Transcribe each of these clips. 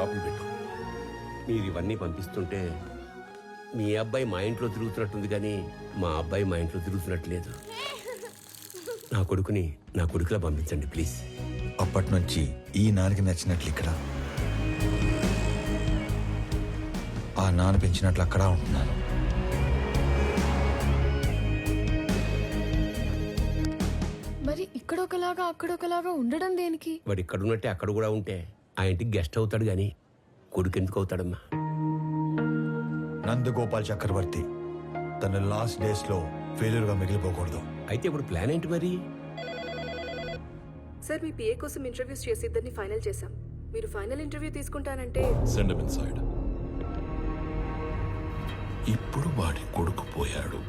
లోపల పెట్టు. మీరు ఇవన్నీ పంపిస్తుంటే మీ అబ్బాయి మా ఇంట్లో తిరుగుతున్నట్టుంది కానీ మా అబ్బాయి మా ఇంట్లో తిరుగుతున్నట్టు లేదు నా కొడుకుని నా కొడుకులా పంపించండి ప్లీజ్. అప్పటి నుంచి ఈ నాన్నకి నచ్చినట్లు ఇక్కడ. ఆ నాన్న పెంచినట్లు అక్కడ ఉంటున్నాను. మరి ఇక్కడ ఒకలాగా అక్కడ ఒకలాగా ఉండడం దేనికి? వాడు ఇక్కడ ఉన్నట్టే అక్కడ కూడా ఉంటే ఆ ఇంటికి గెస్ట్ అవుతాడు కానీ కొడుకు ఎందుకు అవుతాడమ్మా? నందగోపాల్ చక్రవర్తి తన లాస్ట్ డేస్లో ఫెయిల్యూర్గా మిగిలిపోకూడదు. అయితే ఇప్పుడు ప్లాన్ ఏంటి మరి? సార్ మీ పిఏ కోసం ఇంటర్వ్యూస్ చేసి ఇద్దరిని ఫైనల్ చేశాం. మీరు ఫైనల్ ఇంటర్వ్యూ తీసుకుంటానంటే సెండ్ ఇన్సైడ్ ఇప్పుడు వాడి కొడుకు పోయాడు.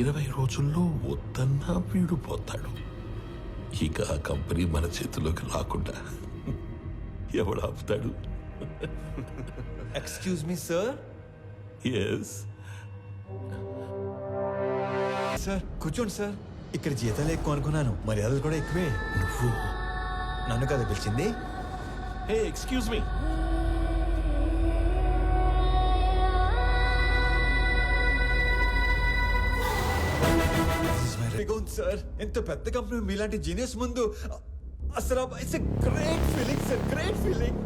ఇరవై రోజుల్లో వద్దన్నా వీడు పోతాడు. ఇక ఆ కంపెనీ మన చేతిలోకి రాకుండా ఎవడు ఆపుతాడు? Excuse me sir yes sir కూర్చోండి సార్ ఇక్కడ జీతాలు ఎక్కువ అనుకున్నాను. మర్యాదలు కూడా ఎక్కువే. నువ్వు నన్ను కదా పిలిచింది? హే ఎక్స్క్యూజ్ మీ సార్ ఎంత పెద్ద కంపెనీ మీలాంటి జీనియస్ ముందు. అసలు it's great feeling sir great feeling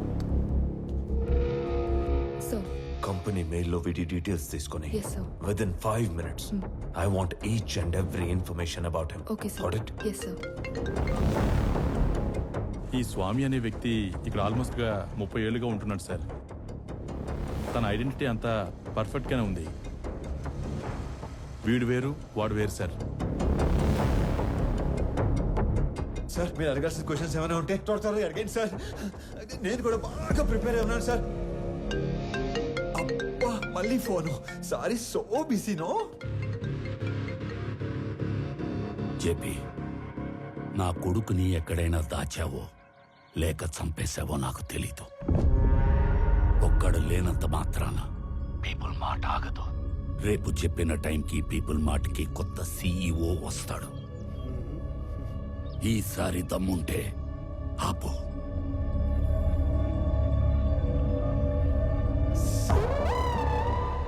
so company మెయిల్లో వీటి డీటెయిల్స్ తీసుకొని Yes, sir. Within five minutes I want each and every information about him okay sir Got it? Yes sir ఈ స్వామి అనే వ్యక్తి ఇక్కడ ఆల్మోస్ట్గా ముప్పై ఏళ్ళుగా ఉంటున్నాడు సార్ తన ఐడెంటిటీ అంతా పర్ఫెక్ట్ గానే ఉంది. వీడు వేరు వాడు వేరు సార్ సార్ మీరు అడగాల్సిన క్వశ్చన్స్ ఏమైనా ఉంటే త్వర త్వరగా అడగండి సార్. నేను కూడా బాగా ప్రిపేర్ అయి ఉన్నాను సార్. అబ్బా మళ్ళీ ఫోను. సారీ సో బిజీనో జేపీ నా కొడుకుని ఎక్కడైనా దాచావో లేక చంపేశావో నాకు తెలీదు. ఒక్కడు లేనంత మాత్రాన పీపుల్ మాట ఆగదు. రేపు చెప్పిన టైంకి పీపుల్ మాటకి కొత్త సీఈఓ వస్తాడు. ఈసారి దమ్ముంటే ఆపు.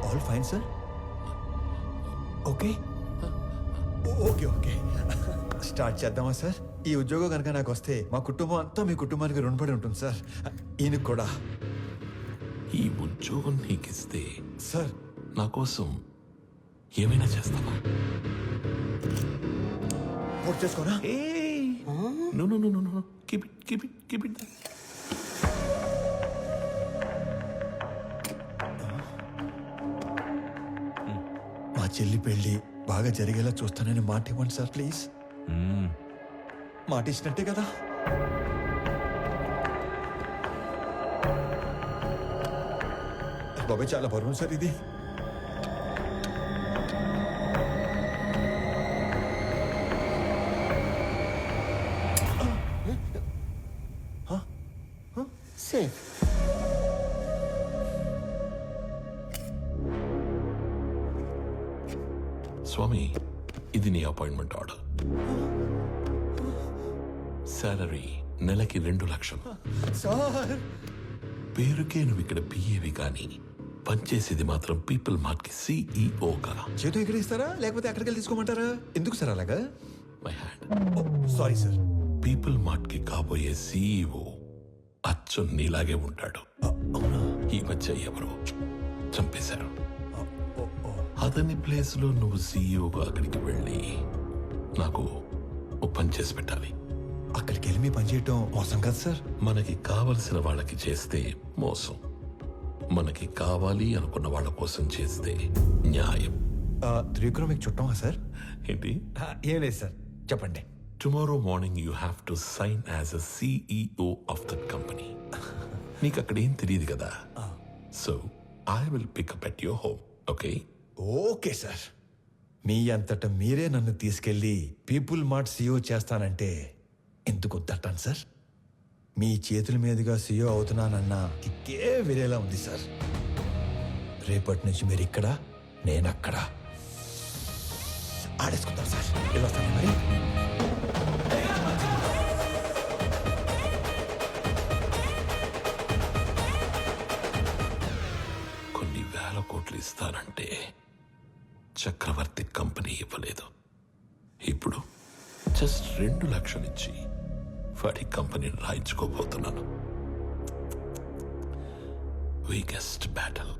All fine sir okay okay okay start చేద్దామా సార్ ఈ ఉద్యోగం కనుక నాకు వస్తే మా కుటుంబం అంతా మీ కుటుంబానికి రుణపడి ఉంటుంది సార్ ఈయనకు కూడా. ఈ ఉద్యోగం నీకిస్తే సార్ నా కోసం ఏమైనా చేస్తావా? పూర్తి చేసుకోనా? No no no no no keep it keep it keep it మా చెల్లి పెళ్ళి బాగా జరిగేలా చూస్తానని మాట ఇవ్వండి సార్ ప్లీజ్. మాట ఇచ్చినట్టే కదా. బాబాయ్ చాలా బరువు సార్ ఇది. సేఫ్ స్వామి ఇది నీ అపాయింట్మెంట్ ఆర్డర్ సాలరీ నెలకి రెండు లక్షలు సార్ పేరుకే నువ్వు ఇక్కడ పిఏవి కానీ పనిచేసేది మాత్రం పీపుల్ మార్ట్కి సిఇఓగా చేతి ఇక్కడ ఇస్తారా లేకపోతే అక్కడికి వెళ్ళి తీసుకోమంటారా ఎందుకు సార్ అలాగా my hand sorry sir people మార్ట్కి కాబోయే సిఇఓ అచ్చు నీలాగే ఉంటాడు. ఈ మధ్య ఎవరో చంపేశారు. అతని ప్లేస్లో నువ్వు సీఈఓగా అక్కడికి వెళ్ళి నాకు ఓ పని చేసి పెట్టాలి. అక్కడికి వెళ్ళి మీ పని చేయటం మోసం కదా సార్. మనకి కావలసిన వాళ్ళకి చేస్తే మోసం. మనకి కావాలి అనుకున్న వాళ్ళ కోసం చేస్తే న్యాయం. త్రివిక్రమ్ మీకు చుట్టమా సార్? ఏంటి? ఏం లేదు సార్. చెప్పండి. Tomorrow morning you have to sign as a CEO of the company నీకు అక్కడ ఏం తెలియదు కదా? So I will pick up at your home okay okay sir. మీ అంతట మీరే నన్ను తీసుకెళ్ళి పీపుల్ మార్ట్ సీఓ చేస్తానంటే ఎందుకు వద్దంటాను సార్? మీ చేతుల మీదుగా సీఓ అవుతున్నానన్న కిక్కే వేరేలా ఉంది సార్. రేపటి నుంచి మీరు ఇక్కడ నేను అక్కడ. ఆడేసుకుందాం సార్. వెళ్ళొస్తాను మరి. కొన్ని వేల కోట్లు ఇస్తానంటే చక్రవర్తి కంపెనీ ఇవ్వలేదు. ఇప్పుడు జస్ట్ రెండు లక్షలు ఇచ్చి వాడి కంపెనీని రాయించుకోబోతున్నాను. వీకెస్ట్ బ్యాటల్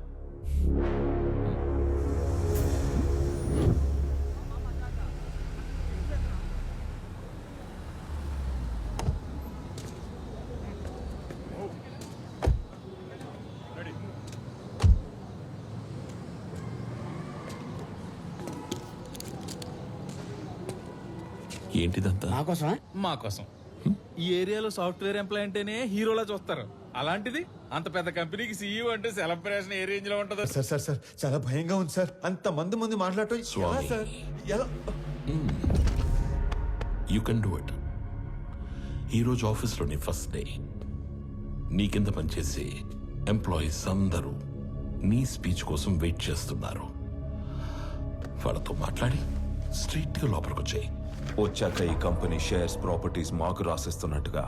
ఏంటిదంతా? మా కోసం. ఈ ఏరియాలో సాఫ్ట్వేర్ ఎంప్లాయ్ అంటేనే హీరోలా చూస్తారు. అలాంటిది అంత పెద్ద కంపెనీకి సీఈఓ అంటే సెలబ్రేషన్ ఏ రేంజ్లో ఉంటుందో. సార్ సార్ సార్ చాలా భయంగా ఉంది సార్. అంత మంది ముందు మాట్లాడటం ఎలా స్వామి. సార్? ఎలా? యూ కెన్ డూ ఇట్ ఈరోజు ఆఫీస్లోని ఫస్ట్ డే నీ కింద పనిచేసే ఎంప్లాయీస్ అందరూ నీ స్పీచ్ కోసం వెయిట్ చేస్తున్నారు. వాళ్ళతో మాట్లాడి స్ట్రైట్గా లోపలికి వచ్చాయి వచ్చాక ఈ కంపెనీ షేర్స్ ప్రాపర్టీస్ మాకు రాసిస్తున్నట్టుగా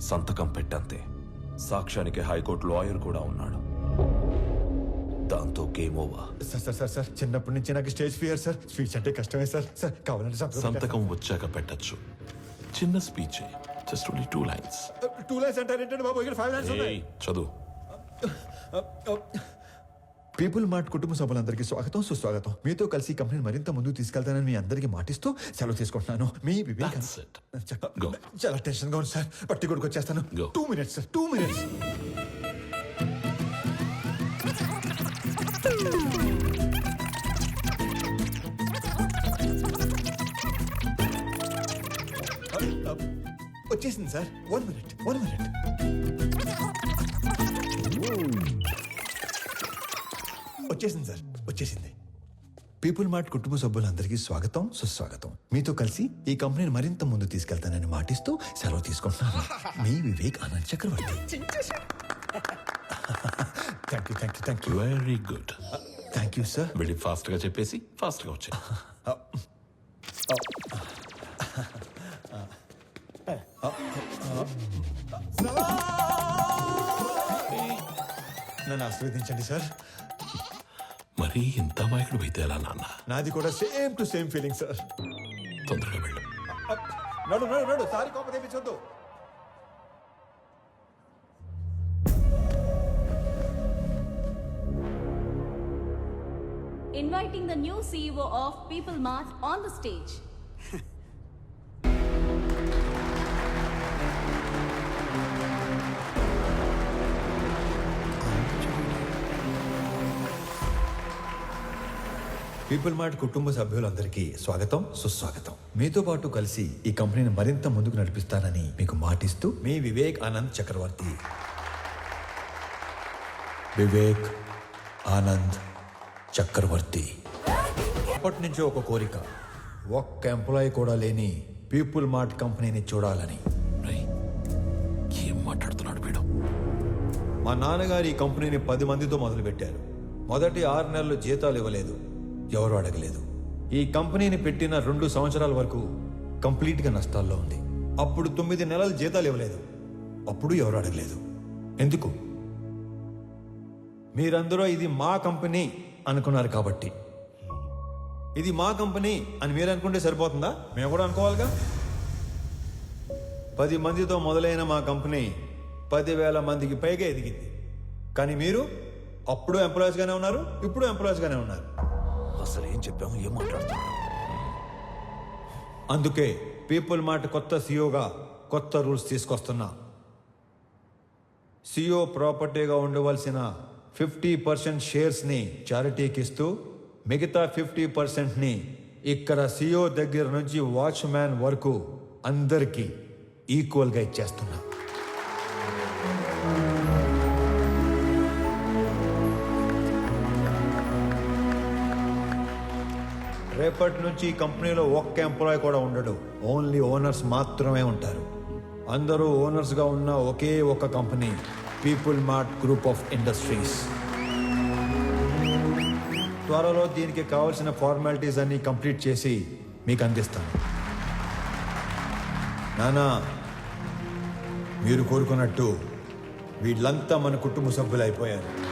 సంతకం పెట్టంతే. సాక్ష్యానికి హైకోర్టు లాయర్ కూడా ఉన్నాడు. దాంతో game over. Sir sir sir sir చిన్నప్పటి నుంచి నాకు స్టేజ్ ఫియర్ సార్. స్పీచ్ అంటే కష్టమే సార్. సార్ కావాలంటే సంతకం వచ్చాక పెట్టచ్చు. చిన్న speech. Just only two lines. Two lines అంటారు ఏంటంటే బాబు? ఇక్కడ ఫైవ్ లైన్స్ ఉన్నాయి. చదువు. పీపుల్ మార్ట్ కుటుంబ సభ్యులందరికీ స్వాగతం సుస్వాగతం. మీతో కలిసి ఈ కంపెనీని మరింత ముందుకు తీసుకెళ్తానని మీ అందరికీ మాటిస్తూ సెలవు తీసుకుంటున్నాను. మీ వివేక్ Go. చాలా టెన్షన్గా ఉంది సార్. పట్టి కొడుకు వచ్చేస్తాను. Go. Two minutes sir two minutes వచ్చేసింది sir. One minute one minute వచ్చేసింది సార్ వచ్చేసింది. పీపుల్ మార్ట్ కుటుంబ సభ్యులందరికీ స్వాగతం సుస్వాగతం. మీతో కలిసి ఈ కంపెనీని మరింత ముందు తీసుకెళ్తానని మాటిస్తూ సెలవు తీసుకుంటున్నాను. మీ Vivek Anand Chakravarthy. Thank you thank you thank you very good thank you sir వెళ్ళి ఫాస్ట్గా చెప్పేసి ఫాస్ట్గా వచ్చాయి నన్ను ఆశీర్వదించండి సార్ మరీ ఇంత మాయకుడు అయితే ఎలా నాన్న? నాది కూడా same to same feeling sir. తొందరగా వెళ్ళు. నడు నడు నడు సారి కోప తెప్పించొద్దు. Inviting the new CEO of People Mart on the stage. People mart కుటుంబ సభ్యులందరికీ స్వాగతం సుస్వాగతం. మీతో పాటు కలిసి ఈ కంపెనీని మరింత ముందుకు నడిపిస్తానని మీకు మాటిస్తూ మీ వివేక్ ఆనంద్ చక్రవర్తి. వివేక్ ఆనంద్ చక్రవర్తి. అప్పటి నుంచి ఒక కోరిక. ఒక్క ఎంప్లాయీ కూడా లేని పీపుల్ మార్ట్ కంపెనీని చూడాలని. ఏం మాట్లాడుతున్నాడు వీడు? మా నాన్నగారు ఈ కంపెనీని పది మందితో మొదలుపెట్టారు. మొదటి ఆరు నెలలు జీతాలు ఇవ్వలేదు. ఎవరు అడగలేదు. ఈ కంపెనీని పెట్టిన రెండు సంవత్సరాల వరకు కంప్లీట్గా నష్టాల్లో ఉంది. అప్పుడు తొమ్మిది నెలలు జీతాలు ఇవ్వలేదు. అప్పుడు ఎవరు అడగలేదు. ఎందుకు? మీరందరూ ఇది మా కంపెనీ అనుకున్నారు కాబట్టి. ఇది మా కంపెనీ అని మీరు అనుకుంటే సరిపోతుందా? మేము కూడా అనుకోవాలిగా? పది మందితో మొదలైన మా కంపెనీ పదివేల మందికి పైగా ఎదిగింది. కానీ మీరు అప్పుడు ఎంప్లాయీస్గానే ఉన్నారు ఇప్పుడు ఎంప్లాయీస్గానే ఉన్నారు. అసలు ఏం చెప్పాము ఏం మాట్లాడుతున్నాం అందుకే పీపుల్ మార్ట్ కొత్త సీఓగా కొత్త రూల్స్ తీసుకొస్తున్నా. సిఓ ప్రాపర్టీగా ఉండవలసిన ఫిఫ్టీ పర్సెంట్ షేర్స్ని చారిటీకి ఇస్తూ మిగతా ఫిఫ్టీ పర్సెంట్ని ఇక్కడ సిఓ దగ్గర నుంచి వాచ్మ్యాన్ వరకు అందరికీ ఈక్వల్గా ఇచ్చేస్తున్నా. రేపటి నుంచి ఈ కంపెనీలో ఒక్క ఎంప్లాయ్ కూడా ఉండడు. ఓన్లీ ఓనర్స్ మాత్రమే ఉంటారు. అందరూ ఓనర్స్గా ఉన్న ఒకే ఒక company people mart group of industries త్వరలో దీనికి కావాల్సిన ఫార్మాలిటీస్ అన్ని కంప్లీట్ చేసి మీకు అందిస్తాను. నానా మీరు కోరుకున్నట్టు వీళ్ళంతా మన కుటుంబ సభ్యులు అయిపోయారు.